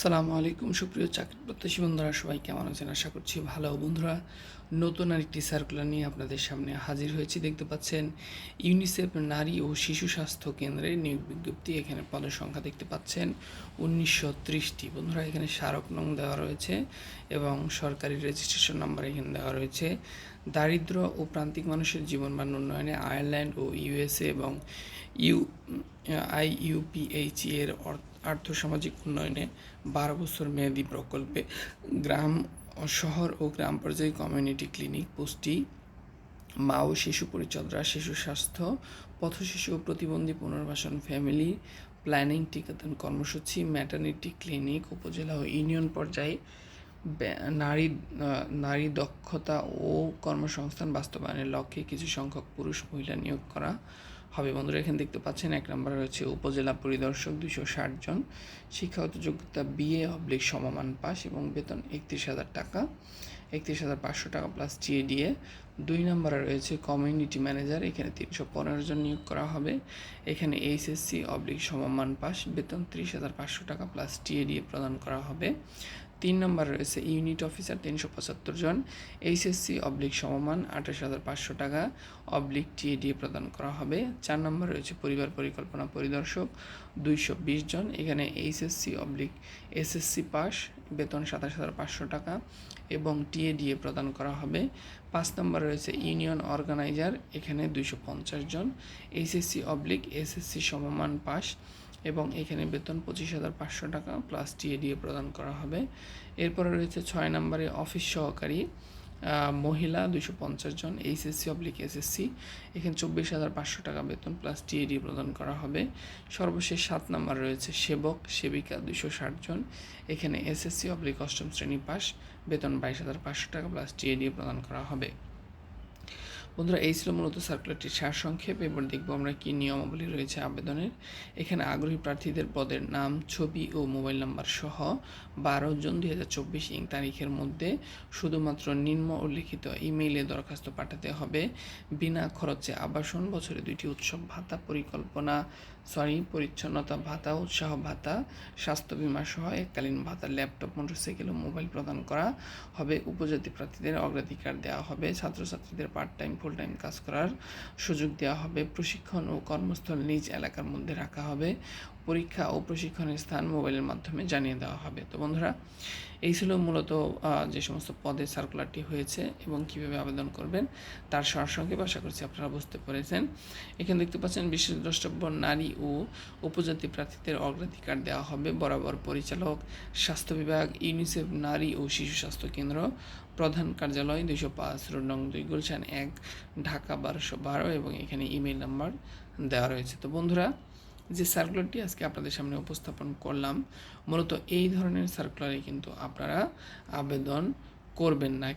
সালামু আলাইকুম, সুপ্রিয় চাকরি প্রত্যাশী বন্ধুরা, সবাই কেমন আছেন? আশা করছি ভালো বন্ধুরা। নতুন আরেকটি সার্কুলার নিয়ে আপনাদের সামনে হাজির হয়েছি। দেখতে পাচ্ছেন ইউনিসেফ নারী ও শিশু স্বাস্থ্য কেন্দ্রে নিয়োগ বিজ্ঞপ্তি। এখানে পদের সংখ্যা দেখতে পাচ্ছেন, উনিশশো ত্রিশটি। বন্ধুরা, এখানে স্মারক নং দেওয়া রয়েছে এবং সরকারি রেজিস্ট্রেশন নাম্বার এখানে দেওয়া রয়েছে। দারিদ্র ও প্রান্তিক মানুষের জীবনমান উন্নয়নে আয়ারল্যান্ড ও ইউএসএ এবং ইউ আইইউপিএইচ এর অর্থ আর্থসামাজিক উন্নয়নে বারো বছর মেয়াদী প্রকল্পে গ্রাম শহর ও গ্রাম পর্যায়ে কমিউনিটি ক্লিনিক পুষ্টি, মা ও শিশু পরিচর্যা, শিশু স্বাস্থ্য পথ শিশু ও প্রতিবন্ধী পুনর্বাসন ফ্যামিলি প্ল্যানিং টিকাদান কর্মসূচি ম্যাটার্নিটি ক্লিনিক উপজেলা ও ইউনিয়ন পর্যায়ে নারী নারী দক্ষতা ও কর্মসংস্থান বাস্তবায়নের লক্ষ্যে কিছু সংখ্যক পুরুষ মহিলা নিয়োগ করা। হবে বন্ধুরা, এখানে দেখতে পাচ্ছেন এক নম্বর রয়েছে উপজেলা পরিদর্শক দুশো ষাট জন শিক্ষাগত যোগ্যতা বিএ অবলিক সমমান পাস এবং বেতন একত্রিশ হাজার টাকা, একত্রিশ হাজার পাঁচশো টাকা প্লাস টিএডিএ দুই নম্বরে রয়েছে কমিউনিটি ম্যানেজার এখানে তিনশো পনেরো জন নিয়োগ করা হবে। এখানে এইচএসসি অবলিক সমমান পাস, বেতন ত্রিশ হাজার পাঁচশো টাকা প্লাস টিএডিএ প্রদান করা হবে। তিন নম্বর রয়েছে ইউনিট অফিসার তিনশো পঁচাত্তর জন। এইচএসসি অবলিক সমমান, আঠাশ হাজার পাঁচশো টাকা অবলিক টিএডিএ প্রদান করা হবে। চার নম্বর রয়েছে পরিবার পরিকল্পনা পরিদর্শক, দুইশো বিশ জন। এখানে এইচএসসি অবলিক এসএসসি পাস, বেতন সাতাশ হাজার পাঁচশো টাকা এবং টিএডিএ প্রদান করা হবে। পাঁচ নম্বর রয়েছে ইউনিয়ন অর্গানাইজার, এখানে দুইশো পঞ্চাশ জন। এইচএসসি অবলিক এসএসসি সমমান পাস এবং এখানে বেতন পঁচিশ হাজার পাঁচশো টাকা প্লাস টিএডিএ প্রদান করা হবে। এরপরে রয়েছে ছয় নম্বরে অফিস সহকারী মহিলা দুশো পঞ্চাশ জন, এইচএসসি অবলিক এসএসসি এখানে চব্বিশ হাজার পাঁচশো টাকা বেতন প্লাস টিএডি প্রদান করা হবে। সর্বশেষ সাত নম্বর রয়েছে সেবক, সেবিকা দুশো ষাট জন। এখানে এসএসসি অবলিক অষ্টম শ্রেণি পাস, বেতন বাইশ হাজার পাঁচশো টাকা প্লাস টিএডি প্রদান করা হবে। বন্ধুরা, এই ছিল মূলত সার্কুলারটির সারসংক্ষেপ, এবার দেখব আমরা কি নিয়মাবলী রয়েছে আবেদনের। এখানে আগ্রহী প্রার্থীদের পদের নাম, ছবি ও মোবাইল নাম্বার সহ বারো জুন দুই হাজার চব্বিশ ইং তারিখের মধ্যে শুধুমাত্র নিম্ন উল্লিখিত ইমেইলে দরখাস্ত পাঠাতে হবে। বিনা খরচে আবাসন, বছরে দুইটি উৎসব ভাতা পরিকল্পনা সরি পরিচ্ছন্নতা ভাতা, উৎসাহ ভাতা, স্বাস্থ্য বিমা সহ এককালীন ভাতা ল্যাপটপ, মোটরসাইকেল ও মোবাইল প্রদান করা হবে। উপজাতি প্রার্থীদের অগ্রাধিকার দেওয়া হবে। ছাত্রছাত্রীদের পার্ট টাইম ফুল টাইম কাজ করার সুযোগ দেওয়া হবে, প্রশিক্ষণ ও কর্মস্থল নিজ এলাকার মধ্যে রাখা হবে। পরীক্ষা ও প্রশিক্ষণের স্থান মোবাইলের মাধ্যমে জানিয়ে দেওয়া হবে। তো বন্ধুরা, এই ছিল মূলত যে সমস্ত পদে সার্কুলারটি হয়েছে এবং কীভাবে আবেদন করবেন, তার সারসংক্ষেপ আশা করছি আপনারা বুঝতে পেরেছেন। এখানে দেখতে পাচ্ছেন, বিশেষ দ্রষ্টব্য নারী ও উপজাতি প্রার্থীদের অগ্রাধিকার দেওয়া হবে। বরাবর পরিচালক, স্বাস্থ্য বিভাগ, ইউনিসেফ নারী ও শিশু স্বাস্থ্য কেন্দ্র, প্রধান কার্যালয় দুইশো পাঁচ রোড নং দুই গুলশান এক, ঢাকা বারোশো বারো এবং এখানে ইমেল নাম্বার দেওয়া রয়েছে। তো বন্ধুরা যে সার্কুলারটি আজকে আপনাদের সামনে উপস্থাপন করলাম, মূলত এই ধরনের সার্কুলারে কিন্তু আপনারা আবেদন করবেন না।